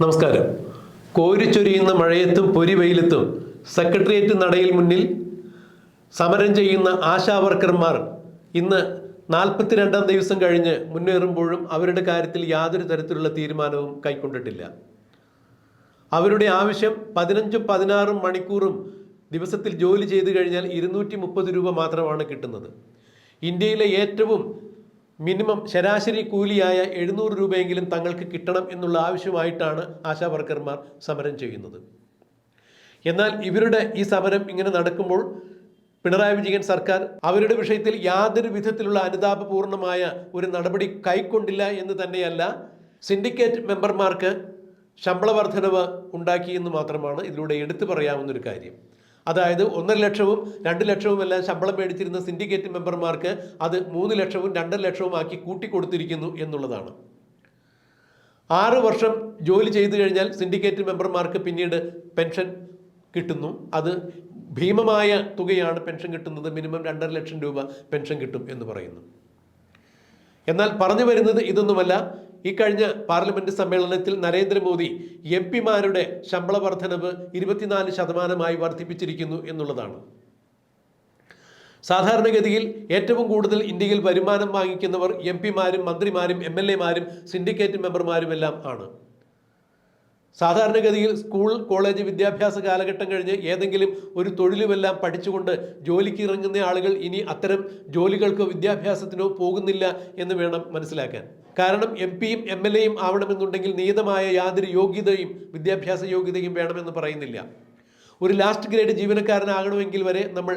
നമസ്കാരം. കോരിച്ചൊരിയുന്ന മഴയത്തും പൊരി വെയിലത്തും സെക്രട്ടേറിയറ്റ് നടയിൽ മുന്നിൽ സമരം ചെയ്യുന്ന ആശാ വർക്കർമാർ ഇന്ന് നാൽപ്പത്തിരണ്ടാം ദിവസം കഴിഞ്ഞ് മുന്നേറുമ്പോഴും അവരുടെ കാര്യത്തിൽ യാതൊരു തരത്തിലുള്ള തീരുമാനവും കൈക്കൊണ്ടിട്ടില്ല. അവരുടെ ആവശ്യം പതിനഞ്ചും പതിനാറും മണിക്കൂറും ദിവസത്തിൽ ജോലി ചെയ്തു കഴിഞ്ഞാൽ ഇരുന്നൂറ്റി മുപ്പത് രൂപ മാത്രമാണ് കിട്ടുന്നത്. ഇന്ത്യയിലെ ഏറ്റവും മിനിമം ശരാശരി കൂലിയായ എഴുന്നൂറ് രൂപയെങ്കിലും തങ്ങൾക്ക് കിട്ടണം എന്നുള്ള ആവശ്യമായിട്ടാണ് ആശാ വർക്കർമാർ സമരം ചെയ്യുന്നത്. എന്നാൽ ഇവരുടെ ഈ സമരം ഇങ്ങനെ നടക്കുമ്പോൾ പിണറായി വിജയൻ സർക്കാർ അവരുടെ വിഷയത്തിൽ യാതൊരു വിധത്തിലുള്ള അനുതാപപൂർണമായ ഒരു നടപടി കൈക്കൊണ്ടില്ല എന്ന് തന്നെയല്ല സിൻഡിക്കേറ്റ് മെമ്പർമാർക്ക് ശമ്പള വർധനവ് ഉണ്ടാക്കിയെന്ന് മാത്രമാണ് ഇതിലൂടെ എടുത്തു പറയാവുന്നൊരു കാര്യം. അതായത് ഒന്നര ലക്ഷവും രണ്ട് ലക്ഷവും എല്ലാം ശമ്പളം മേടിച്ചിരുന്ന സിൻഡിക്കേറ്റ് മെമ്പർമാർക്ക് അത് മൂന്ന് ലക്ഷവും രണ്ടര ലക്ഷവും ആക്കി കൂട്ടിക്കൊടുത്തിരിക്കുന്നു എന്നുള്ളതാണ്. ആറ് വർഷം ജോലി ചെയ്തു കഴിഞ്ഞാൽ സിൻഡിക്കേറ്റ് മെമ്പർമാർക്ക് പിന്നീട് പെൻഷൻ കിട്ടുന്നു. അത് ഭീമമായ തുകയാണ് പെൻഷൻ കിട്ടുന്നത്. മിനിമം രണ്ടര ലക്ഷം രൂപ പെൻഷൻ കിട്ടും എന്ന് പറയുന്നു. എന്നാൽ പറഞ്ഞു വരുന്നത് ഇതൊന്നുമല്ല. ഈ കഴിഞ്ഞ പാർലമെന്റ് സമ്മേളനത്തിൽ നരേന്ദ്രമോദി എം പിമാരുടെ ശമ്പള വർധനവ് ഇരുപത്തിനാല് ശതമാനമായി വർദ്ധിപ്പിച്ചിരിക്കുന്നു എന്നുള്ളതാണ്. സാധാരണഗതിയിൽ ഏറ്റവും കൂടുതൽ ഇന്ത്യയിൽ വരുമാനം വാങ്ങിക്കുന്നവർ എം പിമാരും മന്ത്രിമാരും എം എൽ എമാരും സിൻഡിക്കേറ്റ് മെമ്പർമാരും എല്ലാം ആണ്. സാധാരണഗതിയിൽ സ്കൂൾ കോളേജ് വിദ്യാഭ്യാസ കാലഘട്ടം കഴിഞ്ഞ് ഏതെങ്കിലും ഒരു തൊഴിലുമെല്ലാം പഠിച്ചുകൊണ്ട് ജോലിക്ക് ഇറങ്ങുന്ന ആളുകൾ ഇനി അത്തരം ജോലികൾക്കോ വിദ്യാഭ്യാസത്തിനോ പോകുന്നില്ല എന്ന് വേണം മനസ്സിലാക്കാൻ. കാരണം എം പിയും എം എൽ എയും ആവണമെന്നുണ്ടെങ്കിൽ നിയതമായ യാതൊരു യോഗ്യതയും വിദ്യാഭ്യാസ യോഗ്യതയും വേണമെന്ന് പറയുന്നില്ല. ഒരു ലാസ്റ്റ് ഗ്രേഡ് ജീവനക്കാരനാകണമെങ്കിൽ വരെ നമ്മൾ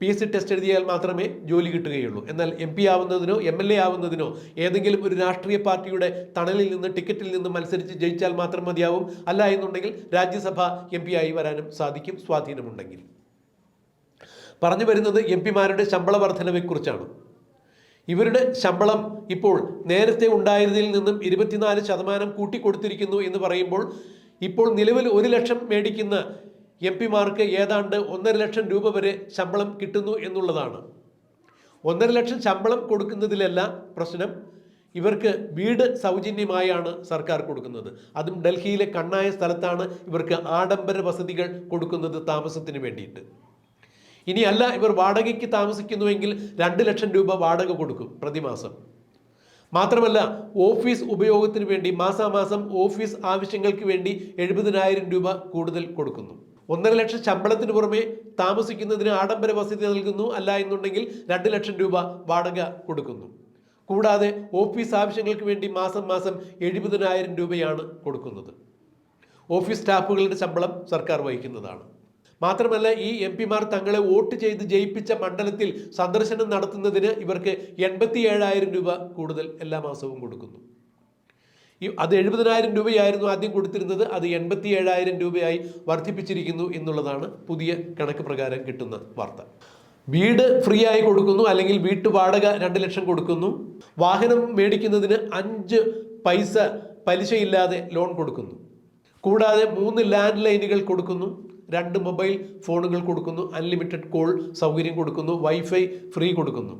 പി എസ് സി ടെസ്റ്റ് എഴുതിയാൽ മാത്രമേ ജോലി കിട്ടുകയുള്ളൂ. എന്നാൽ എം പി ആവുന്നതിനോ എം എൽ എ ആവുന്നതിനോ ഏതെങ്കിലും ഒരു രാഷ്ട്രീയ പാർട്ടിയുടെ തണലിൽ നിന്ന് ടിക്കറ്റിൽ നിന്ന് മത്സരിച്ച് ജയിച്ചാൽ മാത്രം മതിയാവും. അല്ല എന്നുണ്ടെങ്കിൽ രാജ്യസഭ എം പി ആയി വരാനും സാധിക്കും സ്വാധീനമുണ്ടെങ്കിൽ. പറഞ്ഞു വരുന്നത് എം പിമാരുടെ ശമ്പള വർധനവെക്കുറിച്ചാണ്. ഇവരുടെ ശമ്പളം ഇപ്പോൾ നേരത്തെ ഉണ്ടായിരുന്നതിൽ നിന്നും ഇരുപത്തിനാല് ശതമാനം കൂട്ടിക്കൊടുത്തിരിക്കുന്നു എന്ന് പറയുമ്പോൾ ഇപ്പോൾ നിലവിൽ ഒരു ലക്ഷം മേടിക്കുന്ന എം പിമാർക്ക് ഏതാണ്ട് ഒന്നര ലക്ഷം രൂപ വരെ ശമ്പളം കിട്ടുന്നു എന്നുള്ളതാണ്. ഒന്നര ലക്ഷം ശമ്പളം കൊടുക്കുന്നതിലല്ല പ്രശ്നം. ഇവർക്ക് വീട് സൗജന്യമായാണ് സർക്കാർ കൊടുക്കുന്നത്. അതും ഡൽഹിയിലെ കണ്ണായ സ്ഥലത്താണ് ഇവർക്ക് ആഡംബര വസതികൾ കൊടുക്കുന്നത് താമസത്തിന് വേണ്ടിയിട്ട്. ഇനി അല്ല ഇവർ വാടകയ്ക്ക് താമസിക്കുന്നുവെങ്കിൽ രണ്ട് ലക്ഷം രൂപ വാടക കൊടുക്കും പ്രതിമാസം. മാത്രമല്ല ഓഫീസ് ഉപയോഗത്തിന് വേണ്ടി മാസാമാസം ഓഫീസ് ആവശ്യങ്ങൾക്ക് വേണ്ടി എഴുപതിനായിരം രൂപ കൂടുതൽ കൊടുക്കുന്നു. ഒന്നര ലക്ഷം ശമ്പളത്തിന് പുറമെ താമസിക്കുന്നതിന് ആഡംബര വസതി നൽകുന്നു അല്ല എന്നുണ്ടെങ്കിൽ രണ്ട് ലക്ഷം രൂപ വാടക കൊടുക്കുന്നു. കൂടാതെ ഓഫീസ് ആവശ്യങ്ങൾക്ക് വേണ്ടി മാസം മാസം എഴുപതിനായിരം രൂപയാണ് കൊടുക്കുന്നത്. ഓഫീസ് സ്റ്റാഫുകളുടെ ശമ്പളം സർക്കാർ വഹിക്കുന്നതാണ്. മാത്രമല്ല ഈ എം പിമാർ തങ്ങളെ വോട്ട് ചെയ്ത് ജയിപ്പിച്ച മണ്ഡലത്തിൽ സന്ദർശനം നടത്തുന്നതിന് ഇവർക്ക് എൺപത്തി ഏഴായിരം രൂപ കൂടുതൽ എല്ലാ മാസവും കൊടുക്കുന്നു. ഈ അത് എഴുപതിനായിരം രൂപയായിരുന്നു ആദ്യം കൊടുത്തിരുന്നത്. അത് എൺപത്തി ഏഴായിരം രൂപയായി വർദ്ധിപ്പിച്ചിരിക്കുന്നു എന്നുള്ളതാണ് പുതിയ കണക്ക് പ്രകാരം കിട്ടുന്ന വാർത്ത. വീട് ഫ്രീ ആയി കൊടുക്കുന്നു അല്ലെങ്കിൽ വീട്ട് വാടക രണ്ട് ലക്ഷം കൊടുക്കുന്നു. വാഹനം മേടിക്കുന്നതിന് അഞ്ച് പൈസ പലിശയില്ലാതെ ലോൺ കൊടുക്കുന്നു. കൂടാതെ മൂന്ന് ലാൻഡ് ലൈനുകൾ കൊടുക്കുന്നു. രണ്ട് മൊബൈൽ ഫോണുകൾ കൊടുക്കുന്നു അൺലിമിറ്റഡ് കോൾ സൗകര്യം കൊടുക്കുന്നു വൈഫൈ ഫ്രീ കൊടുക്കുന്നു.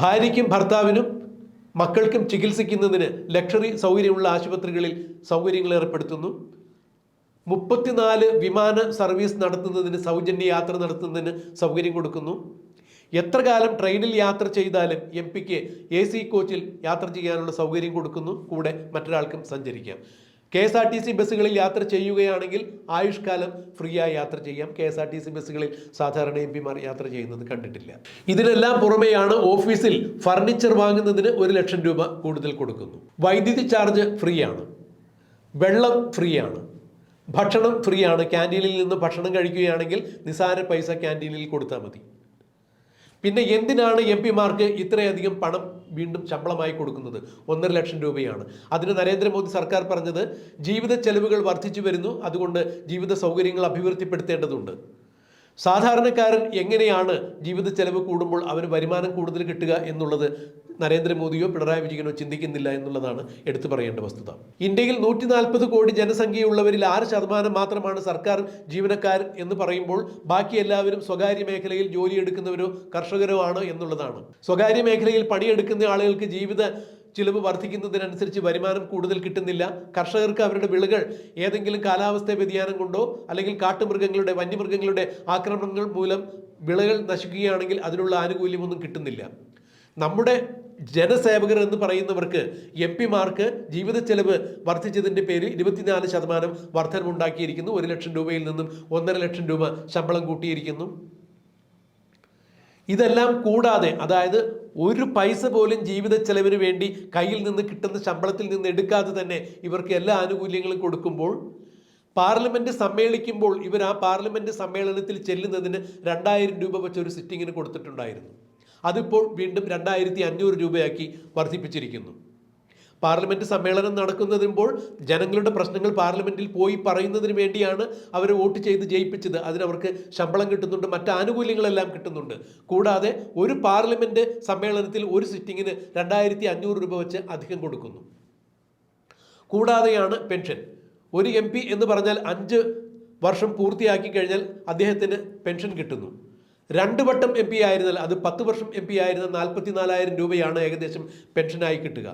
ഭാര്യയ്ക്കും ഭർത്താവിനും മക്കൾക്കും ചികിത്സിക്കുന്നതിന് ലക്ഷറി സൗകര്യമുള്ള ആശുപത്രികളിൽ സൗകര്യങ്ങൾ ഏർപ്പെടുത്തുന്നു. മുപ്പത്തിനാല് വിമാന സർവീസ് നടത്തുന്നതിന് സൗജന്യ യാത്ര നടത്തുന്നതിന് സൗകര്യം കൊടുക്കുന്നു. എത്ര കാലം ട്രെയിനിൽ യാത്ര ചെയ്താലും എം പിക്ക് എ സി കോച്ചിൽ യാത്ര ചെയ്യാനുള്ള സൗകര്യം കൊടുക്കുന്നു. കൂടെ മറ്റൊരാൾക്കും സഞ്ചരിക്കാം. K S R T C ബസ്സുകളിൽ യാത്ര ചെയ്യുകയാണെങ്കിൽ ആയുഷ്കാലം ഫ്രീ ആയി യാത്ര ചെയ്യാം. K S R T C ബസ്സുകളിൽ സാധാരണ എം പിമാർ യാത്ര ചെയ്യുന്നത് കണ്ടിട്ടില്ല. ഇതിനെല്ലാം പുറമെയാണ് ഓഫീസിൽ ഫർണിച്ചർ വാങ്ങുന്നതിന് ഒരു ലക്ഷം രൂപ കൂടുതൽ കൊടുക്കുന്നു. വൈദ്യുതി ചാർജ് ഫ്രീ ആണ് വെള്ളം ഫ്രീ ആണ് ഭക്ഷണം ഫ്രീ ആണ് ക്യാന്റീനിൽ നിന്ന് ഭക്ഷണം കഴിക്കുകയാണെങ്കിൽ നിസാര പൈസ ക്യാന്റീനിൽ കൊടുത്താൽ മതി. പിന്നെ എന്തിനാണ് എം പിമാർക്ക് ഇത്രയധികം പണം വീണ്ടും ശമ്പളമായി കൊടുക്കുന്നത് ഒന്നര ലക്ഷം രൂപയാണ്. അതിന് നരേന്ദ്രമോദി സർക്കാർ പറഞ്ഞത് ജീവിത ചെലവുകൾ വർദ്ധിച്ചു വരുന്നു അതുകൊണ്ട് ജീവിത സൗകര്യങ്ങൾ അഭിവൃദ്ധിപ്പെടുത്തേണ്ടതുണ്ട്. സാധാരണക്കാരൻ എങ്ങനെയാണ് ജീവിത ചെലവ് കൂടുമ്പോൾ അവന് വരുമാനം കൂടുതൽ കിട്ടുക എന്നുള്ളത് നരേന്ദ്രമോദിയോ പിണറായി വിജയനോ ചിന്തിക്കുന്നില്ല എന്നുള്ളതാണ് എടുത്തു പറയേണ്ട വസ്തുത. ഇന്ത്യയിൽ നൂറ്റി നാൽപ്പത് കോടി ജനസംഖ്യയുള്ളവരിൽ ആറ് ശതമാനം മാത്രമാണ് സർക്കാർ ജീവനക്കാർ എന്ന് പറയുമ്പോൾ ബാക്കി എല്ലാവരും സ്വകാര്യ മേഖലയിൽ ജോലിയെടുക്കുന്നവരോ കർഷകരോ ആണ് എന്നുള്ളതാണ്. സ്വകാര്യ മേഖലയിൽ പണിയെടുക്കുന്ന ആളുകൾക്ക് ജീവിത ചിലവ് വർദ്ധിക്കുന്നതിനനുസരിച്ച് വരുമാനം കൂടുതൽ കിട്ടുന്നില്ല. കർഷകർക്ക് അവരുടെ വിളകൾ ഏതെങ്കിലും കാലാവസ്ഥ വ്യതിയാനം കൊണ്ടോ അല്ലെങ്കിൽ കാട്ടുമൃഗങ്ങളുടെ വന്യമൃഗങ്ങളുടെ ആക്രമണങ്ങൾ മൂലം വിളകൾ നശിക്കുകയാണെങ്കിൽ അതിനുള്ള ആനുകൂല്യമൊന്നും കിട്ടുന്നില്ല. നമ്മുടെ ജനസേവകർ എന്ന് പറയുന്നവർക്ക് എം പിമാർക്ക് ജീവിത ചെലവ് വർദ്ധിച്ചതിന്റെ പേരിൽ ഇരുപത്തിനാല് ശതമാനം വർധനമുണ്ടാക്കിയിരിക്കുന്നു ഒരു ലക്ഷം രൂപയിൽ നിന്നും ഒന്നര ലക്ഷം രൂപ ശമ്പളം കൂട്ടിയിരിക്കുന്നു. ഇതെല്ലാം കൂടാതെ അതായത് ഒരു പൈസ പോലും ജീവിത ചെലവിന് വേണ്ടി കയ്യിൽ നിന്ന് കിട്ടുന്ന ശമ്പളത്തിൽ നിന്ന് എടുക്കാതെ തന്നെ ഇവർക്ക് എല്ലാ ആനുകൂല്യങ്ങളും കൊടുക്കുമ്പോൾ പാർലമെന്റ് സമ്മേളിക്കുമ്പോൾ ഇവർ ആ പാർലമെന്റ് സമ്മേളനത്തിൽ ചെല്ലുന്നതിന് രണ്ടായിരം രൂപ വെച്ച് ഒരു സിറ്റിങ്ങിന് കൊടുത്തിട്ടുണ്ടായിരുന്നു. അതിപ്പോൾ വീണ്ടും രണ്ടായിരത്തി അഞ്ഞൂറ് രൂപയാക്കി വർദ്ധിപ്പിച്ചിരിക്കുന്നു. പാർലമെന്റ് സമ്മേളനം നടക്കുന്നതിപ്പോൾ ജനങ്ങളുടെ പ്രശ്നങ്ങൾ പാർലമെന്റിൽ പോയി പറയുന്നതിന് വേണ്ടിയാണ് അവർ വോട്ട് ചെയ്ത് ജയിപ്പിച്ചത്. അതിനവർക്ക് ശമ്പളം കിട്ടുന്നുണ്ട് മറ്റ് ആനുകൂല്യങ്ങളെല്ലാം കിട്ടുന്നുണ്ട്. കൂടാതെ ഒരു പാർലമെന്റ് സമ്മേളനത്തിൽ ഒരു സിറ്റിങ്ങിന് രണ്ടായിരത്തി അഞ്ഞൂറ് രൂപ വെച്ച് അധികം കൊടുക്കുന്നു. കൂടാതെയാണ് പെൻഷൻ. ഒരു എം എന്ന് പറഞ്ഞാൽ അഞ്ച് വർഷം പൂർത്തിയാക്കി കഴിഞ്ഞാൽ അദ്ദേഹത്തിന് പെൻഷൻ കിട്ടുന്നു. രണ്ട് വട്ടം എം പി ആയിരുന്നാൽ അത് പത്ത് വർഷം എം പി ആയിരുന്ന നാൽപ്പത്തി നാലായിരം രൂപയാണ് ഏകദേശം പെൻഷനായി കിട്ടുക.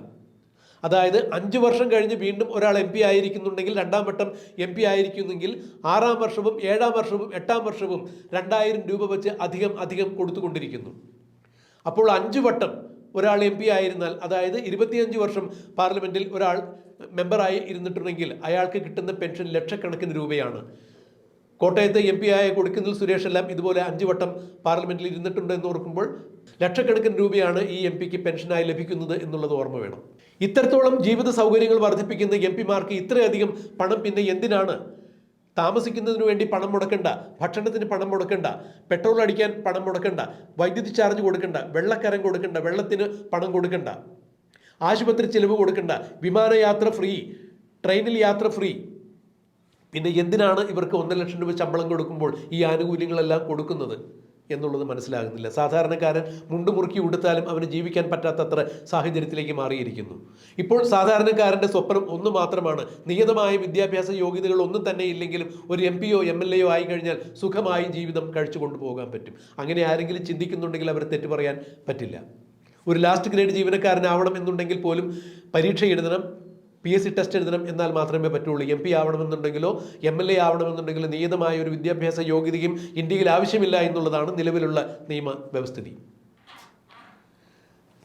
അതായത് അഞ്ച് വർഷം കഴിഞ്ഞ് വീണ്ടും ഒരാൾ എം പി ആയിരിക്കുന്നുണ്ടെങ്കിൽ രണ്ടാം വട്ടം എം പി ആയിരിക്കുന്നെങ്കിൽ ആറാം വർഷവും ഏഴാം വർഷവും എട്ടാം വർഷവും രണ്ടായിരം രൂപ വെച്ച് അധികം അധികം കൊടുത്തുകൊണ്ടിരിക്കുന്നു. അപ്പോൾ അഞ്ച് വട്ടം ഒരാൾ എം പി ആയിരുന്നാൽ അതായത് ഇരുപത്തിയഞ്ച് വർഷം പാർലമെന്റിൽ ഒരാൾ മെമ്പറായി ഇരുന്നിട്ടുണ്ടെങ്കിൽ അയാൾക്ക് കിട്ടുന്ന പെൻഷൻ ലക്ഷക്കണക്കിന് രൂപയാണ്. കോട്ടയത്ത് എം പി ആയ കൊടുക്കുന്നിൽ സുരേഷ് എല്ലാം ഇതുപോലെ അഞ്ചു വട്ടം പാർലമെന്റിൽ ഇരുന്നിട്ടുണ്ട് എന്ന് ഓർക്കുമ്പോൾ ലക്ഷക്കണക്കിന് രൂപയാണ് ഈ എം പിക്ക് പെൻഷനായി ലഭിക്കുന്നത് എന്നുള്ളത് ഓർമ്മ വേണം. ഇത്തരത്തോളം ജീവിത സൗകര്യങ്ങൾ വർദ്ധിപ്പിക്കുന്ന എം പിമാർക്ക് ഇത്രയധികം പണം പിന്നെ എന്തിനാണ്? താമസിക്കുന്നതിന് വേണ്ടി പണം മുടക്കണ്ട ഭക്ഷണത്തിന് പണം മുടക്കണ്ട പെട്രോൾ അടിക്കാൻ പണം മുടക്കണ്ട വൈദ്യുതി ചാർജ് കൊടുക്കണ്ട വെള്ളക്കരം കൊടുക്കണ്ട വെള്ളത്തിന് പണം കൊടുക്കണ്ട ആശുപത്രി ചിലവ് കൊടുക്കണ്ട വിമാനയാത്ര ഫ്രീ ട്രെയിനിൽ യാത്ര ഫ്രീ പിന്നെ എന്തിനാണ് ഇവർക്ക് ഒന്നര ലക്ഷം രൂപ ശമ്പളം കൊടുക്കുമ്പോൾ ഈ ആനുകൂല്യങ്ങളെല്ലാം കൊടുക്കുന്നത് എന്നുള്ളത് മനസ്സിലാകുന്നില്ല. സാധാരണക്കാരൻ മുണ്ട് മുറുക്കി ഉടുത്താലും അവന് ജീവിക്കാൻ പറ്റാത്തത്ര സാഹചര്യത്തിലേക്ക് മാറിയിരിക്കുന്നു. ഇപ്പോൾ സാധാരണക്കാരന്റെ സ്വപ്നം ഒന്ന് മാത്രമാണ്. നിയതമായ വിദ്യാഭ്യാസ യോഗ്യതകൾ ഒന്നും തന്നെ ഇല്ലെങ്കിലും ഒരു എം പിയോ എം എൽ എയോ ആയി കഴിഞ്ഞാൽ സുഖമായി ജീവിതം കഴിച്ചു കൊണ്ടുപോകാൻ പറ്റും. അങ്ങനെ ആരെങ്കിലും ചിന്തിക്കുന്നുണ്ടെങ്കിൽ അവർ തെറ്റു പറയാൻ പറ്റില്ല. ഒരു ലാസ്റ്റ് ഗ്രേഡ് ജീവനക്കാരനാവണം എന്നുണ്ടെങ്കിൽ പോലും പരീക്ഷ എഴുതണം പി എസ് സി ടെസ്റ്റ് എഴുതണം എന്നാൽ മാത്രമേ പറ്റുള്ളൂ. എം പി ആവണമെന്നുണ്ടെങ്കിലോ എം എൽ എ ആവണമെന്നുണ്ടെങ്കിലോ നിയതമായ ഒരു വിദ്യാഭ്യാസ യോഗ്യതയും ഇന്ത്യയിൽ ആവശ്യമില്ല എന്നുള്ളതാണ് നിലവിലുള്ള നിയമ വ്യവസ്ഥിതി.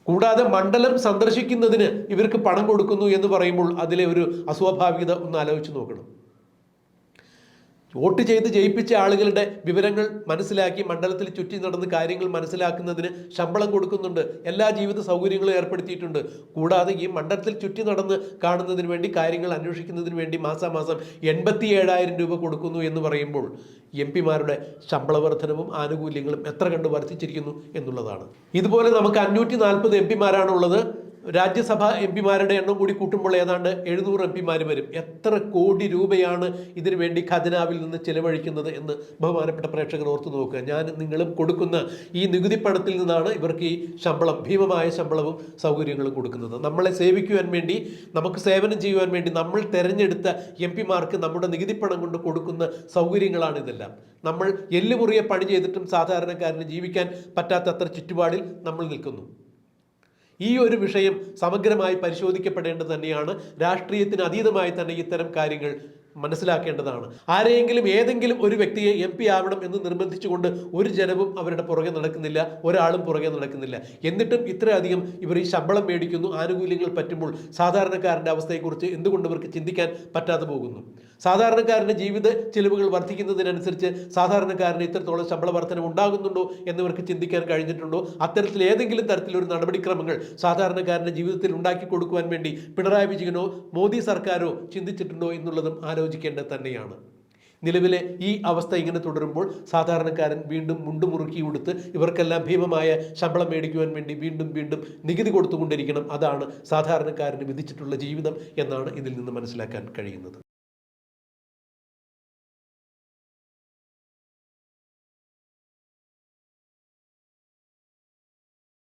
കൂടാതെ മണ്ഡലം സന്ദർശിക്കുന്നതിന് ഇവർക്ക് പണം കൊടുക്കുന്നു എന്ന് പറയുമ്പോൾ അതിലെ ഒരു അസ്വാഭാവികത ഒന്ന് ആലോചിച്ച് നോക്കണം. വോട്ട് ചെയ്ത് ജയിപ്പിച്ച ആളുകളുടെ വിവരങ്ങൾ മനസ്സിലാക്കി മണ്ഡലത്തിൽ ചുറ്റി നടന്ന് കാര്യങ്ങൾ മനസ്സിലാക്കുന്നതിന് ശമ്പളം കൊടുക്കുന്നുണ്ട്. എല്ലാ ജീവിത സൗകര്യങ്ങളും ഏർപ്പെടുത്തിയിട്ടുണ്ട്. കൂടാതെ ഈ മണ്ഡലത്തിൽ ചുറ്റി നടന്ന് കാണുന്നതിന് വേണ്ടി കാര്യങ്ങൾ അന്വേഷിക്കുന്നതിന് വേണ്ടി മാസാമാസം എൺപത്തി ഏഴായിരം രൂപ കൊടുക്കുന്നു എന്ന് പറയുമ്പോൾ എം പിമാരുടെ ശമ്പള വർധനവും ആനുകൂല്യങ്ങളും എത്ര കണ്ട് വർദ്ധിച്ചിരിക്കുന്നു എന്നുള്ളതാണ്. ഇതുപോലെ നമുക്ക് അഞ്ഞൂറ്റി നാൽപ്പത് എം പിമാരാണുള്ളത്. രാജ്യസഭ എം പിമാരുടെ എണ്ണം കൂടി കൂട്ടുമ്പോൾ ഏതാണ്ട് എഴുന്നൂറ് എം പിമാർ വരും. എത്ര കോടി രൂപയാണ് ഇതിനു വേണ്ടി ഖജനാവിൽ നിന്ന് ചിലവഴിക്കുന്നത് എന്ന് ബഹുമാനപ്പെട്ട പ്രേക്ഷകർ ഓർത്തു നോക്കുക. ഞാൻ നിങ്ങളും കൊടുക്കുന്ന ഈ നികുതി പണത്തിൽ നിന്നാണ് ഇവർക്ക് ഈ ശമ്പളം ഭീമമായ ശമ്പളവും സൗകര്യങ്ങളും കൊടുക്കുന്നത്. നമ്മളെ സേവിക്കുവാൻ വേണ്ടി നമുക്ക് സേവനം ചെയ്യുവാൻ വേണ്ടി നമ്മൾ തെരഞ്ഞെടുത്ത എം പിമാർക്ക് നമ്മുടെ നികുതി പണം കൊണ്ട് കൊടുക്കുന്ന സൗകര്യങ്ങളാണ് ഇതെല്ലാം. നമ്മൾ എല്ലുമുറിയെ പണി ചെയ്തിട്ടും സാധാരണക്കാരന് ജീവിക്കാൻ പറ്റാത്തത്ര ചുറ്റുപാടിൽ നമ്മൾ നിൽക്കുന്നു. ഈ ഒരു വിഷയം സമഗ്രമായി പരിശോധിക്കപ്പെടേണ്ടത് തന്നെയാണ്. രാഷ്ട്രീയത്തിന് അതീതമായി തന്നെ ഇത്തരം കാര്യങ്ങൾ മനസ്സിലാക്കേണ്ടതാണ്. ആരെയെങ്കിലും ഏതെങ്കിലും ഒരു വ്യക്തിയെ എം പി ആവണം എന്ന് നിർബന്ധിച്ചുകൊണ്ട് ഒരു ജനവും അവരുടെ പുറകെ നടക്കുന്നില്ല ഒരാളും പുറകെ നടക്കുന്നില്ല. എന്നിട്ടും ഇത്രയധികം ഇവർ ഈ ശമ്പളം മേടിക്കുന്നു ആനുകൂല്യങ്ങൾ പറ്റുമ്പോൾ സാധാരണക്കാരന്റെ അവസ്ഥയെക്കുറിച്ച് എന്തുകൊണ്ട് ഇവർക്ക് ചിന്തിക്കാൻ പറ്റാതെ പോകുന്നു? സാധാരണക്കാരന്റെ ജീവിത ചെലവുകൾ വർദ്ധിക്കുന്നതിനനുസരിച്ച് സാധാരണക്കാരന് ഇത്രത്തോളം ശമ്പള വർധന ഉണ്ടാകുന്നുണ്ടോ എന്നിവർക്ക് ചിന്തിക്കാൻ കഴിഞ്ഞിട്ടുണ്ടോ? അത്തരത്തിൽ ഏതെങ്കിലും തരത്തിലൊരു നടപടിക്രമങ്ങൾ സാധാരണക്കാരന്റെ ജീവിതത്തിൽ ഉണ്ടാക്കി കൊടുക്കുവാൻ വേണ്ടി പിണറായി വിജയനോ മോദി സർക്കാരോ ചിന്തിച്ചിട്ടുണ്ടോ എന്നുള്ളതും ആലോചിക്കേണ്ടത് തന്നെയാണ്. നിലവിലെ ഈ അവസ്ഥ ഇങ്ങനെ തുടരുമ്പോൾ സാധാരണക്കാരൻ വീണ്ടും മുണ്ടുമുറുക്കി കൊടുത്ത് ഇവർക്കെല്ലാം ഭീമമായ ശമ്പളം മേടിക്കുവാൻ വേണ്ടി വീണ്ടും വീണ്ടും നികുതി കൊടുത്തുകൊണ്ടിരിക്കണം. അതാണ് സാധാരണക്കാരന് വിധിച്ചിട്ടുള്ള ജീവിതം എന്നാണ് ഇതിൽ നിന്ന് മനസ്സിലാക്കാൻ കഴിയുന്നത്.